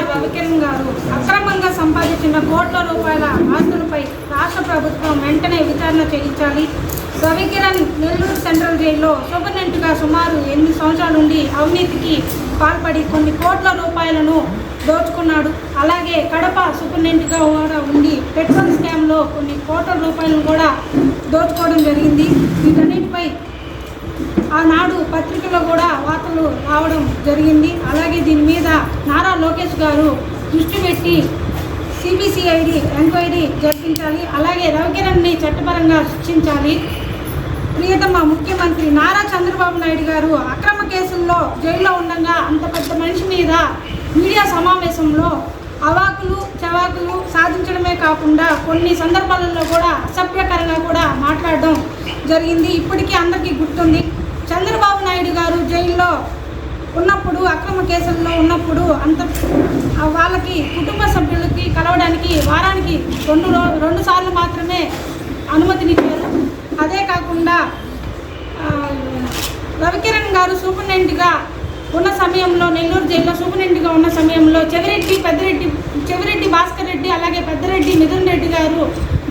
కుమార్ రవికిరణ్ గారు అక్రమంగా సంపాదించిన కోట్ల రూపాయల ఆస్తులపై రాష్ట్ర ప్రభుత్వం వెంటనే విచారణ చేయించాలి. రవికిరణ్ నెల్లూరు సెంట్రల్ జైల్లో సూపరింటెండెంట్గా సుమారు ఎనిమిది సంవత్సరాల నుండి అవినీతికి పాల్పడి కొన్ని కోట్ల రూపాయలను దోచుకున్నాడు. అలాగే కడప సూపరింటెండెంట్గా కూడా ఉండి పెట్రోల్ స్కామ్లో కొన్ని కోట్ల రూపాయలను కూడా దోచుకోవడం జరిగింది. వీటన్నిటిపై ఆనాడు పత్రికలో కూడా వార్తలు రావడం జరిగింది. అలాగే దీని మీద నారా లోకేష్ గారు దృష్టి పెట్టి సిబిసిఐడి ఎంక్వైరీ జరిపించాలి. అలాగే రవికిరణ్ని చట్టపరంగా శిక్షించాలి. ప్రియతమ ముఖ్యమంత్రి నారా చంద్రబాబు నాయుడు గారు అక్రమ కేసుల్లో జైల్లో ఉండగా అంత పెద్ద మనిషి మీద మీడియా సమావేశంలో అవాకులు చవాకులు సాధించడమే కాకుండా కొన్ని సందర్భాలలో కూడా అసభ్యకరణ జరిగింది. ఇప్పటికీ అందరికీ గుర్తుంది. చంద్రబాబు నాయుడు గారు జైల్లో ఉన్నప్పుడు అక్రమ కేసుల్లో ఉన్నప్పుడు అంత వాళ్ళకి కుటుంబ సభ్యులకి కలవడానికి వారానికి రెండు రో రెండు సార్లు మాత్రమే అనుమతినిచ్చారు అదే కాకుండా రవికిరణ్ గారు సూపరింటెండెంట్గా ఉన్న సమయంలో నెల్లూరు జైల్లో సూపరింటెండెంట్గా ఉన్న సమయంలో చెవిరెడ్డి పెద్దరెడ్డి చెవిరెడ్డి భాస్కర్ రెడ్డి అలాగే పెద్దరెడ్డి మిథున్ రెడ్డి గారు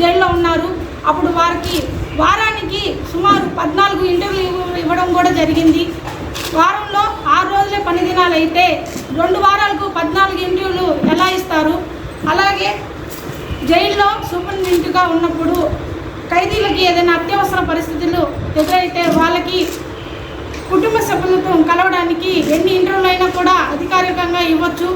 జైల్లో ఉన్నారు. అప్పుడు వారికి వారానికి సుమారు పద్నాలుగు ఇంటర్వ్యూ ఇవ్వడం కూడా జరిగింది. వారంలో ఆరు రోజులే పని దినాలు అయితే రెండు వారాలకు పద్నాలుగు ఇంటర్వ్యూలు ఎలా ఇస్తారు? అలాగే జైల్లో సూపరింటెండెంట్గా ఉన్నప్పుడు ఖైదీలకి ఏదైనా అత్యవసర పరిస్థితులు ఎదురైతే వాళ్ళకి కుటుంబ సభ్యులతో కలవడానికి ఎన్ని ఇంటర్వ్యూలు అయినా కూడా అధికారికంగా ఇవ్వచ్చు.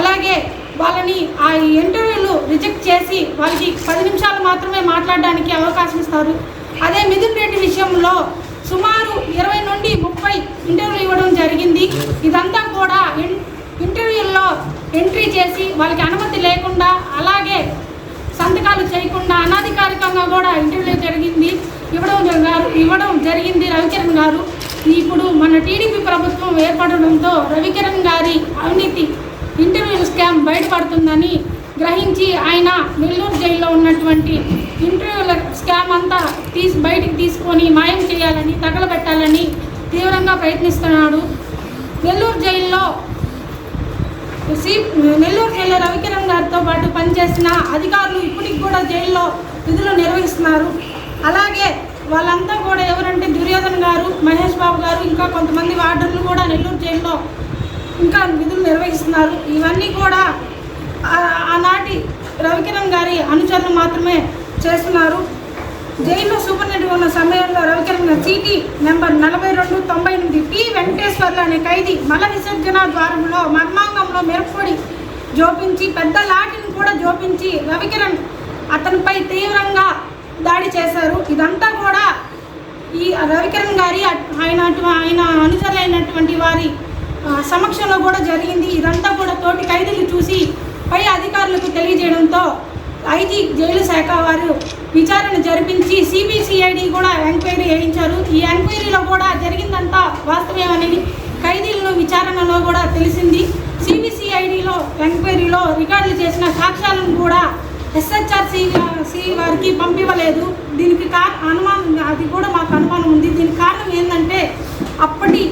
అలాగే వాళ్ళని ఆ ఇంటర్వ్యూలు రిజెక్ట్ చేసి వాళ్ళకి పది నిమిషాలు మాత్రమే మాట్లాడడానికి అవకాశం ఇస్తారు. అదే మిథున్ రెడ్డి విషయంలో సుమారు ఇరవై నుండి ముప్పై ఇంటర్వ్యూలు ఇవ్వడం జరిగింది. ఇదంతా కూడా ఇన్- ఇంటర్వ్యూల్లో ఎంట్రీ చేసి వాళ్ళకి అనుమతి లేకుండా అలాగే సంతకాలు చేయకుండా అనధికారికంగా కూడా ఇంటర్వ్యూ జరిగింది. ఇవ్వడం జరిగారు ఇవ్వడం జరిగింది రవికిరణ్ గారు. ఇప్పుడు మన టీడీపీ ప్రభుత్వం ఏర్పడడంతో రవికిరణ్ గారి అవినీతి ఇంటర్వ్యూ స్కామ్ బయటపడుతుందని గ్రహించి ఆయన నెల్లూరు జైల్లో ఉన్నటువంటి ఇంటర్వ్యూల స్కామ్ అంతా తీసి బయటికి తీసుకొని మాయం చేయాలని తగలబెట్టాలని తీవ్రంగా ప్రయత్నిస్తున్నాడు. నెల్లూరు జైల్లో సి నెల్లూరు జైల్లో రవికిరణ్ గారితో పాటు పనిచేసిన అధికారులు ఇప్పటికి కూడా జైల్లో విధులు నిర్వహిస్తున్నారు. అలాగే వాళ్ళంతా కూడా ఎవరంటే దుర్యోధన్ గారు మహేష్ బాబు గారు ఇంకా కొంతమంది వార్డర్లు కూడా నెల్లూరు జైల్లో ఇంకా విధులు నిర్వహిస్తున్నారు. ఇవన్నీ కూడా ఆనాటి రవికిరణ్ గారి అనుచరులు మాత్రమే చేస్తున్నారు. జైల్లో సూపరింటెండెంట్ ఉన్న సమయంలో రవికిరణ్ గారి చీటీ నెంబర్ నలభై రెండు తొంభై ఎనిమిది టి వెంకటేశ్వర్లు అనే ఖైదీ మల విసర్జన ద్వారంలో మర్మాంగంలో మెరుపుపొడి జోపించి పెద్ద లాఠీని కూడా జోపించి రవికిరణ్ అతనిపై తీవ్రంగా దాడి చేశారు. ఇదంతా కూడా ఈ రవికిరణ్ గారి ఆయన ఆయన అనుచరులైనటువంటి వారి సమక్షంలో కూడా జరిగింది. ఇదంతా కూడా తోటి ఖైదీలు చూసి పై అధికారులకు తెలియజేయడంతో ఐజీ జైలు శాఖ వారు విచారణ జరిపించి సిబిసిఐడి కూడా ఎంక్వైరీ వేయించారు ఈ ఎంక్వైరీలో కూడా జరిగిందంతా వాస్తవమేమని ఖైదీలను విచారణలో కూడా తెలిసింది. సిబిసిఐడిలో ఎంక్వైరీలో రికార్డులు చేసిన సాక్ష్యాలను కూడా ఎస్హెచ్ఆర్సి సి వారికి పంపివ్వలేదు. దీనికి కార అనుమానం అది కూడా మాకు అనుమానం ఉంది. దీనికి కారణం ఏంటంటే అప్పటి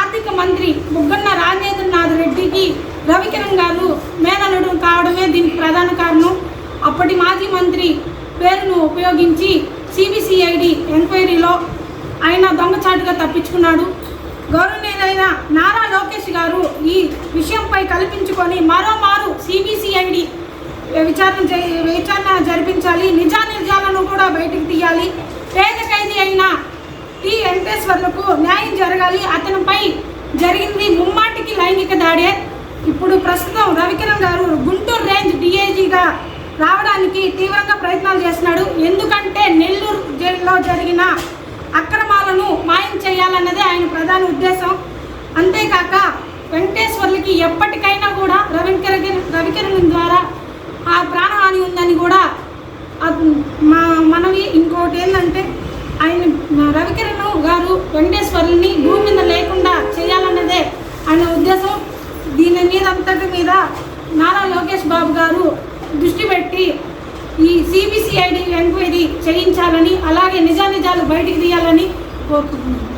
ఆర్థిక మంత్రి బుగ్గన్న రాజేంద్రనాథ్ రెడ్డికి రవికిరణ్ గారు మేనలుడు కావడమే దీనికి ప్రధాన కారణం అప్పటి మాజీ మంత్రి పేరును ఉపయోగించి సిబిసిఐడి ఎంక్వైరీలో ఆయన దొంగచాటుగా తప్పించుకున్నాడు. గౌరవనీయులైన నారా లోకేష్ గారు ఈ విషయంపై కల్పించుకొని మరోమారు సిబిసిఐడి విచారణ విచారణ జరిపించాలి. నిజా నిజాలను కూడా బయటకు తీయాలి. పేద ఖైదీ అయిన టి వెంకటేశ్వర్లకు న్యాయం జరగాలి. అతనిపై జరిగింది ముమ్మాటికి లైంగిక దాడే. ఇప్పుడు ప్రస్తుతం రవికిరణ్ గారు గుంటూరు రేంజ్ డిఏజీగా రావడానికి తీవ్రంగా ప్రయత్నాలు చేస్తున్నాడు. ఎందుకంటే నెల్లూరు జైల్లో జరిగిన అక్రమాలను మాయం చేయాలన్నదే ఆయన ప్రధాన ఉద్దేశం. అంతేకాక వెంకటేశ్వర్లకి ఎప్పటికైనా కూడా రవికిరణ్ రవికిరణ్ ద్వారా ఆ ప్రాణహాని ఉందని కూడా మా మనవి. ఇంకోటి ఏంటంటే ఆయన రవికిరణ్ గారు వెంకటేశ్వర్లని భూమి మీద లేకుండా చేయాలన్నదే ఆయన ఉద్దేశం. దీని మీద అంతటి మీద నారా లోకేష్ బాబు గారు దృష్టి పెట్టి ఈ సిబిసిఐడి ఎంక్వైరీ చేయించాలని అలాగే నిజానిజాలు బయటికి తీయాలని కోరుకుంటున్నాను.